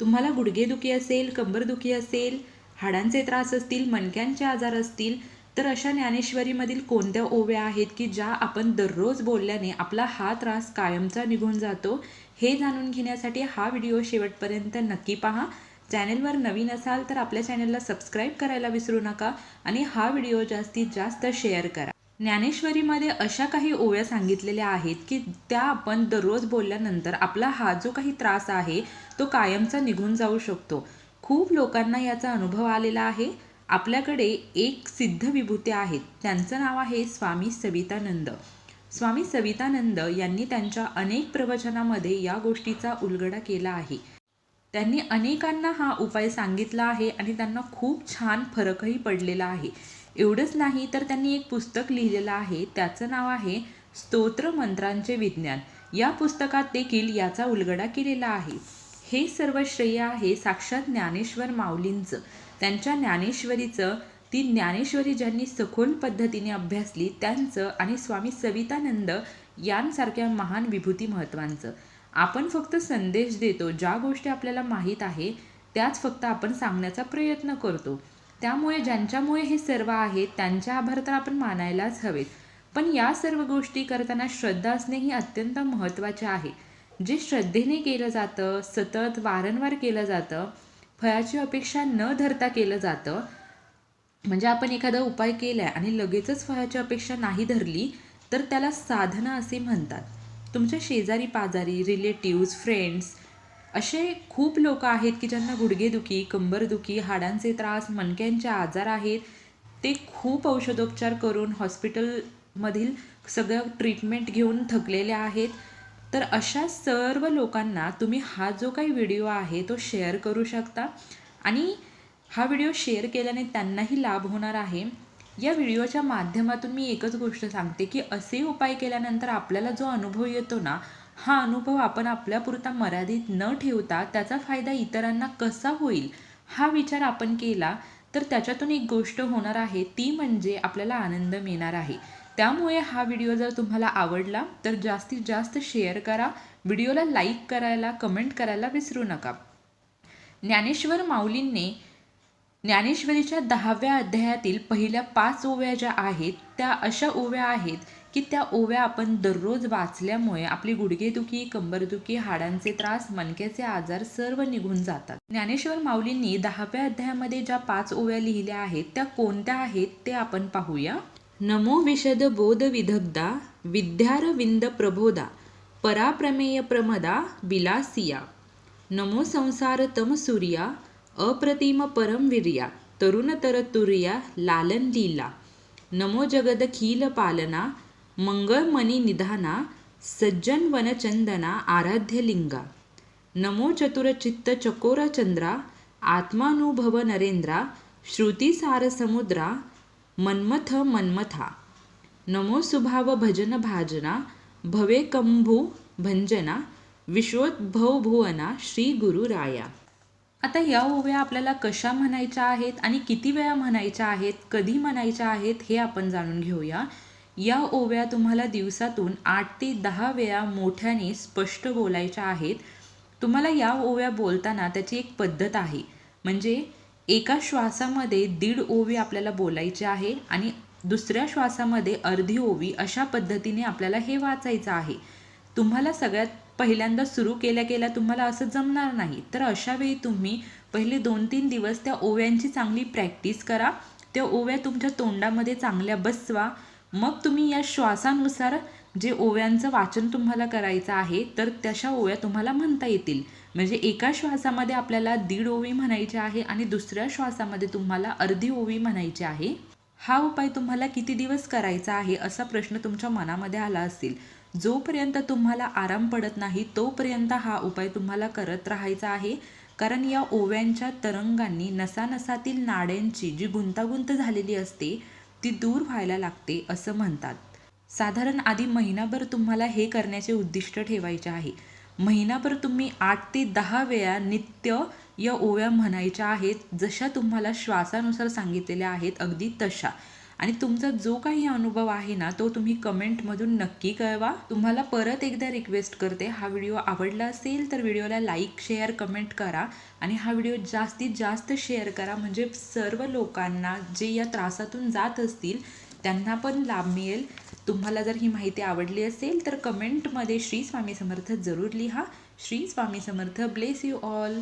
तुम्हाला गुडघेदुखी असेल कंबरदुखी असेल हाडांचे त्रास असतील मणक्यांचे आजार असतील तर अशा ज्ञानेश्वरीमधील कोणत्या ओव्या आहेत की ज्या आपण दररोज बोलल्याने आपला हा त्रास कायमचा निघून जातो हे जाणून घेण्यासाठी हा व्हिडिओ शेवटपर्यंत नक्की पहा. चॅनेलवर नवीन असाल तर आपल्या चॅनेलला सबस्क्राईब करायला विसरू नका आणि हा व्हिडिओ जास्तीत जास्त शेअर करा. ज्ञानेश्वरीमध्ये अशा काही ओव्या सांगितलेल्या आहेत की त्या आपण दररोज बोलल्यानंतर आपला हा जो काही त्रास आहे तो कायमचा निघून जाऊ शकतो. खूप लोकांना याचा अनुभव आलेला आहे. आपल्याकडे एक सिद्ध विभूती आहेत. त्यांचं नाव आहे स्वामी सवितानंद. स्वामी सवितानंद यांनी त्यांच्या अनेक प्रवचनामध्ये या गोष्टीचा उलगडा केला आहे. त्यांनी अनेकांना हा उपाय सांगितला आहे आणि त्यांना खूप छान फरकही पडलेला आहे. एवढंच नाही तर त्यांनी एक पुस्तक लिहिलेलं आहे. त्याचं नाव आहे स्तोत्र मंत्रांचे विज्ञान. या पुस्तकात देखील याचा उलगडा केलेला आहे. हे सर्व श्रेय आहे साक्षात ज्ञानेश्वर माऊलींचं. त्यांच्या ज्ञानेश्वरीचं ती ज्ञानेश्वरी ज्यांनी सखोल पद्धतीने अभ्यासली त्यांचं आणि स्वामी सवितानंद यांसारख्या महान विभूती महत्त्वांचं आपण फक्त संदेश देतो. ज्या गोष्टी आपल्याला माहीत आहे त्याच फक्त आपण सांगण्याचा प्रयत्न करतो. त्यामुळे ज्यांच्यामुळे हे सर्व आहे त्यांचे आभार तर आपण मानायलाच हवेत. पण या सर्व गोष्टी करताना श्रद्धा असणे ही अत्यंत महत्त्वाचे आहे. जे श्रद्धेने केलं जातं सतत वारंवार केलं जातं फळाची अपेक्षा न धरता केलं जातं म्हणजे आपण एखादा उपाय केला आहे आणि लगेचच फळाची अपेक्षा नाही धरली तर त्याला साधना असे म्हणतात. तुमच्या शेजारी पाजारी रिलेटिव्ज फ्रेंड्स असे खूप लोक आहेत की ज्यांना गुडघेदुखी कंबरदुखी हाडांचे त्रास मणक्यांचे आजार आहेत ते खूप औषधोपचार करून हॉस्पिटलमधील सगळं ट्रीटमेंट घेऊन थकलेले आहेत. तर अशा सर्व लोकांना तुम्ही हा जो काही व्हिडिओ आहे तो शेअर करू शकता. आणि हा व्हिडिओ शेअर केल्याने त्यांनाही लाभ होणार आहे. या व्हिडिओच्या माध्यमातून मी एकच गोष्ट सांगते की असे उपाय केल्यानंतर आपल्याला जो अनुभव येतो ना हा अनुभव आपण आपल्यापुरता मर्यादित न ठेवता त्याचा फायदा इतरांना कसा होईल हा विचार आपण केला तर त्याच्यातून एक गोष्ट होणार आहे ती म्हणजे आपल्याला आनंद मिळणार आहे. त्यामुळे हा व्हिडिओ जर तुम्हाला आवडला तर जास्तीत जास्त शेअर करा व्हिडिओला लाईक करायला कमेंट करायला विसरू नका. ज्ञानेश्वर माऊलींनी ज्ञानेश्वरीच्या दहाव्या अध्यायातील पहिल्या पाच ओव्या ज्या आहेत त्या अशा ओव्या आहेत की त्या ओव्या आपण दररोज वाचल्यामुळे आपली गुडघेदुखी कंबरदुखी हाडांचे त्रास मणक्याचे आजार सर्व निघून जातात. ज्ञानेश्वर माऊलींनी दहाव्या अध्यायामध्ये ज्या पाच ओव्या लिहिल्या आहेत त्या कोणत्या आहेत ते आपण पाहूया. नमो विशद बोध विधग्धा विद्यारविंद प्रबोधा पराप्रमेय प्रमदा विलासिया नमो संसार तम सूर्या अप्रतिम परमवीर्या तरुण तरतुर्या लालन लीला. नमो जगद खील पालना मंगळमणी निधाना सज्जन वनचंदना आराध्यलिंगा नमो चतुरचित्त चकोर चंद्रा आत्मानुभव नरेंद्रा श्रुतिसार समुद्रा मन्मथ मन्मथा। नमो सुभाव भजन भाजना भवे कंभू भंजना विश्वोद्भव भुवना श्री गुरुराया आता या ओव्या आपल्याला कशा म्हणायच्या आहेत आणि किती वेळा म्हणायच्या आहेत कधी म्हणायच्या आहेत हे आपण जाणून घेऊया. या ओव्या तुम्हाला दिवसातून आठ ते दहा वेळा मोठ्याने स्पष्ट बोलायच्या आहेत. तुम्हाला या ओव्या बोलताना त्याची एक पद्धत आहे. म्हणजे एका श्वासामध्ये दीड ओवी आपल्याला बोलायची आहे आणि दुसऱ्या श्वासामध्ये अर्धी ओवी अशा पद्धतीने आपल्याला हे वाचायचं आहे. तुम्हाला सगळ्यात पहिल्यांदा सुरू केल्या केल्या तुम्हाला असं जमणार नाही. तर अशा वेळी तुम्ही पहिले दोन तीन दिवस त्या ओव्यांची चांगली प्रॅक्टिस करा. त्या ओव्या तुमच्या तोंडामध्ये चांगल्या बसवा. मग तुम्ही या श्वासानुसार जे ओव्यांचं वाचन तुम्हाला करायचं आहे तर तशा ओव्या तुम्हाला म्हणता येतील. म्हणजे एका श्वासामध्ये आपल्याला दीड ओवी म्हणायची आहे आणि दुसऱ्या श्वासामध्ये तुम्हाला अर्धी ओवी म्हणायची आहे. हा उपाय तुम्हाला किती दिवस करायचा आहे असा प्रश्न तुमच्या मनामध्ये आला असेल. जोपर्यंत तुम्हाला आराम पडत नाही तोपर्यंत हा उपाय तुम्हाला करत राहायचा आहे. कारण या ओव्यांच्या तरंगांनी नसानसातील नाड्यांची जी गुंतागुंत झालेली असते ती दूर व्हायला लागते असं म्हणतात. साधारण आधी महिनाभर तुम्हाला हे करण्याचे उद्दिष्ट ठेवायचे आहे. महिनाभर तुम्ही आठ ते दहा वेळा नित्य या ओव्या म्हणायच्या आहेत जशा तुम्हाला श्वासानुसार सांगितलेल्या आहेत अगदी तशा. आणि तुमचा जो काही अनुभव आहे ना तो तुम्ही कमेंटमधून नक्की कळवा. तुम्हाला परत एकदा रिक्वेस्ट करते. हा व्हिडिओ आवडला असेल तर व्हिडिओला लाईक शेअर कमेंट करा. आणि हा व्हिडिओ जास्तीत जास्त शेअर करा. म्हणजे सर्व लोकांना जे या त्रासातून जात असतील त्यांना पण लाभ मिळेल. तुम्हाला जर ही माहिती आवडली असेल तर कमेंटमध्ये श्री स्वामी समर्थ जरूर लिहा. Shri Swami Samarth bless you all